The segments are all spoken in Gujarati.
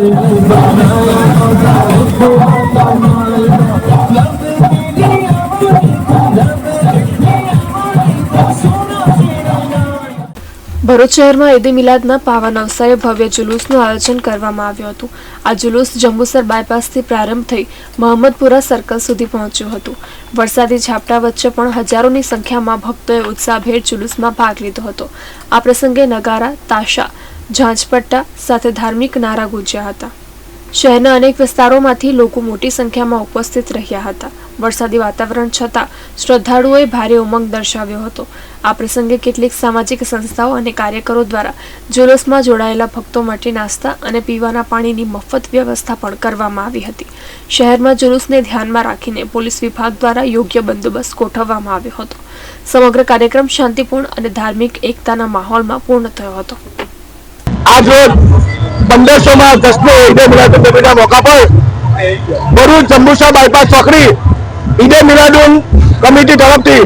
ભરૂચ શહેરમાં ઈદ મિલાદના પાવન અવસરે ભવ્ય જુલુસનું આયોજન કરવામાં આવ્યું હતું. આ જુલુસ જંબુસર બાયપાસથી પ્રારંભ થઈ મહમ્મદપુરા સર્કલ સુધી પહોંચ્યું હતું. વરસાદી ઝાપટા વચ્ચે પણ હજારોની સંખ્યામાં ભક્તોએ ઉત્સાહભેર જુલુસમાં ભાગ લીધો હતો. આ પ્રસંગે નગારા, તાશા ઝાંઝપટ્ટા સાથે ધાર્મિક નારા ગુંજ્યા હતા. શહેરના અનેક વિસ્તારોમાંથી લોકો મોટી સંખ્યામાં ઉપસ્થિત રહ્યા હતા. વરસાદી વાતાવરણ છતાં શ્રદ્ધાળુઓએ ભારે ઉમંગ દર્શાવ્યો હતો. આ પ્રસંગે કેટલીક સામાજિક સંસ્થાઓ અને કાર્યકરો દ્વારા જુલુસમાં જોડાયેલા ભક્તો માટે નાસ્તા અને પીવાના પાણીની મફત વ્યવસ્થા પણ કરવામાં આવી હતી. શહેરમાં જુલુસને ધ્યાનમાં રાખીને પોલીસ વિભાગ દ્વારા યોગ્ય બંદોબસ્ત ગોઠવવામાં આવ્યો હતો. સમગ્ર કાર્યક્રમ શાંતિપૂર્ણ અને ધાર્મિક એકતાના માહોલમાં પૂર્ણ થયો હતો. આજ રોજ પંદરસોમાં દસમે ઈદે મિલાદુન નબીના મોકા પર ભરૂચ જંબુસા બાયપાસ ચોકડી ઈદે મિલાદુન કમિટી તરફથી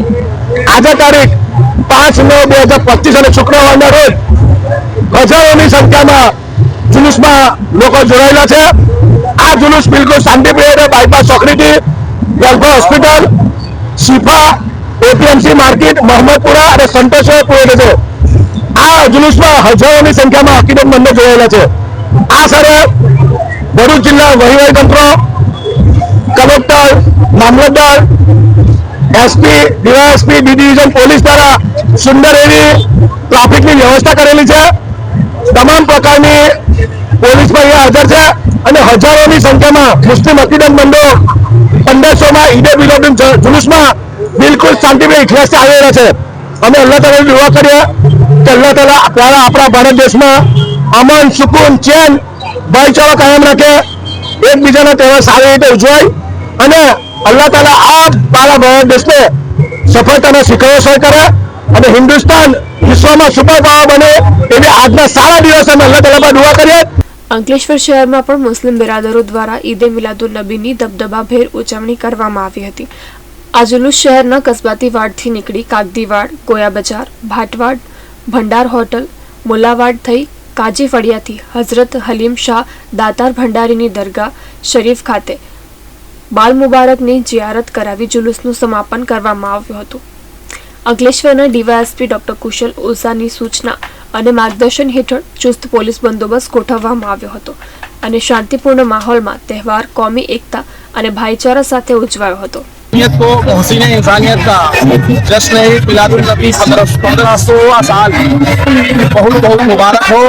આજે તારીખ પાંચ નવ બે હજાર પચીસ અને શુક્રવારના રોજ હજારોની સંખ્યામાં જુલુસમાં લોકો જોડાયેલા છે. આ જુલુસ બિલકુલ શાંતિપ્રિય bypass ચોકડીથી welfare hospital, Shifa, APMC market, Mohammadpura અને સંતોષો પૂરે છે જુલુસમાં હજારોની સંખ્યામાં હકીકતમંદો જોડાયેલા છે. આ સરે ભરૂચ જિલ્લા વહીવટી તંત્ર, કલેક્ટર, મામલતદાર, SP, DYSP, B division police દ્વારા સુંદર એવી ટ્રાફિકની વ્યવસ્થા કરેલી છે. તમામ પ્રકારની પોલીસ પણ અહીંયા હાજર છે અને હજારોની સંખ્યામાં મુસ્લિમ અકીદતમંદો પંદરસોમાં ઈદે મિલાદુન જુલુસમાં બિલકુલ શાંતિમય ઇખલાસથી આવેલા છે. અમે અલ્લાહ તાલાની દુઆ કરીએ. અલ્લાહ તાલા દ્વારા આપણા ભારત દેશમાં અમન, સુકૂન, ચેન ભાઈચારો કાયમ રાખે. એકબીજાના તહેવાર સારી રીતે ઉજવાય અને અલ્લાહ તાલા આ મારા ભારત દેશને સફળતાના શિખરો સર કરે અને હિન્દુસ્તાન વિશ્વમાં સુપર પાવર બને એવી આજના સારા દિવસે અમે અલ્લાહ તાલા પર દુઆ કરીએ. અંકલેશ્વર શહેરમાં પણ મુસ્લિમ બિરાદરો દ્વારા ઈદે મિલાદુ નબીની દબદબાભેર ઉજવણી કરવામાં આવી હતી. આ જુલુસ શહેરના કસબાતી વાડથી નીકળી કાગદીવાડ ગોયા બજાર ભાટવાડ ભંડાર હોટલ, મુલાવાડ થઈ કાજી ફળિયાથી હઝરત હલીમ શાહ દાતાર ભંડારીની દરગાહ શરીફ ખાતે બાલ મુબારકની જિયારત કરાવી જુલુસનું સમાપન કરવામાં આવ્યું હતું. અંકલેશ્વરના ડીવાયએસપી ડોક્ટર કુશલ ઓઝાની સૂચના અને માર્ગદર્શન હેઠળ ચુસ્ત પોલીસ બંદોબસ્ત ગોઠવવામાં આવ્યો હતો અને શાંતિપૂર્ણ માહોલમાં તહેવાર, કોમી એકતા અને ભાઈચારા સાથે ઉજવાયો હતો. इंसानियत को, मोहसिन इंसानियत का जश्न मिलादुल नबी पंद्रह पंद्रह सोलह साल। बहुत बहुत मुबारक हो।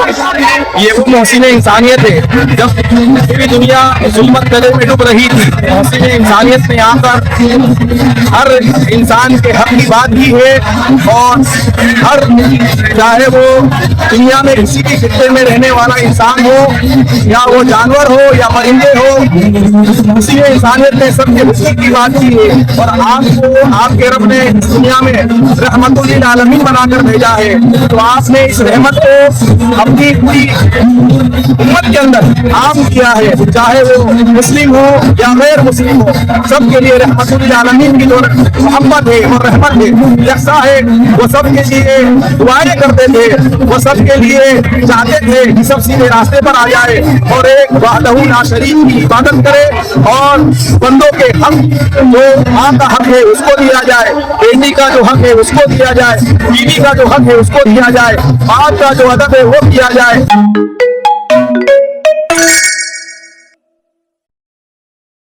ये वो मोहसिन इंसानियत है। जब पूरी दुनिया जुल्मत गले में डूब रही थी, मोहसिन इंसानियत यहाँ पर हर इंसान के हक की बात की है और हर चाहे वो दुनिया में किसी भी खिते में रहने वाला इंसान हो, या वो जानवर हो, या परिंदे हो में इंसानियत ने सबके हुस्न की बात की है। और आपको आपके रब ने दुनिया में रहमतुल्लिल आलमीन बनाकर भेजा है। तो आपने इस रहमत को अपनी पूरी उम्मत के अंदर आम किया है। चाहे वो मुस्लिम हो या गैर मुस्लिम हो, सबके लिए रहमतुल्लिल आलमीन की जो मोहब्बत है और रहमत है। जैसा है, वो सबके लिए दुआएँ करते थे। वो सबके लिए चाहते थे कि सब सीधे रास्ते पर आ जाए और एक वाहदहू ना शरीफ की इबादत करे और बंदों के हक जो माँ का हक है उसको दिया जाए बेटी का जो हक है उसको दिया जाए बीवी का जो हक है उसको दिया जाए बाप का जो अदब है वो किया जाए